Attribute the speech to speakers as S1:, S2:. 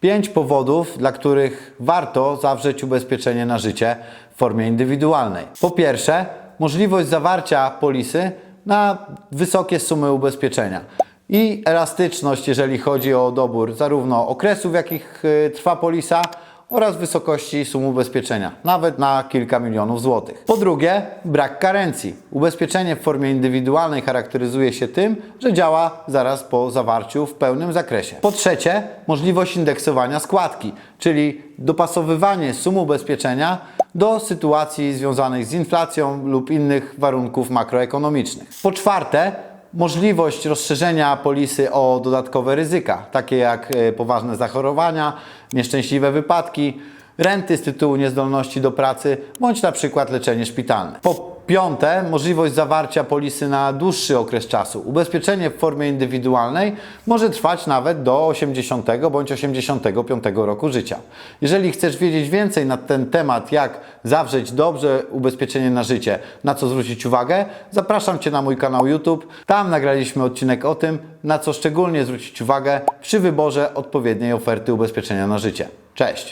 S1: Pięć powodów, dla których warto zawrzeć ubezpieczenie na życie w formie indywidualnej. Po pierwsze, możliwość zawarcia polisy na wysokie sumy ubezpieczenia i elastyczność, jeżeli chodzi o dobór zarówno okresów, w jakich y, trwa polisa, oraz wysokości sum ubezpieczenia, nawet na kilka milionów złotych. Po drugie, brak karencji. Ubezpieczenie w formie indywidualnej charakteryzuje się tym, że działa zaraz po zawarciu w pełnym zakresie. Po trzecie, możliwość indeksowania składki, czyli dopasowywanie sum ubezpieczenia do sytuacji związanych z inflacją lub innych warunków makroekonomicznych. Po czwarte, możliwość rozszerzenia polisy o dodatkowe ryzyka, takie jak e, poważne zachorowania, nieszczęśliwe wypadki, renty z tytułu niezdolności do pracy bądź na przykład leczenie szpitalne. Po piąte, możliwość zawarcia polisy na dłuższy okres czasu. Ubezpieczenie w formie indywidualnej może trwać nawet do 80 bądź 85 roku życia. Jeżeli chcesz wiedzieć więcej na ten temat, jak zawrzeć dobrze ubezpieczenie na życie, na co zwrócić uwagę, zapraszam Cię na mój kanał YouTube. Tam nagraliśmy odcinek o tym, na co szczególnie zwrócić uwagę przy wyborze odpowiedniej oferty ubezpieczenia na życie. Cześć!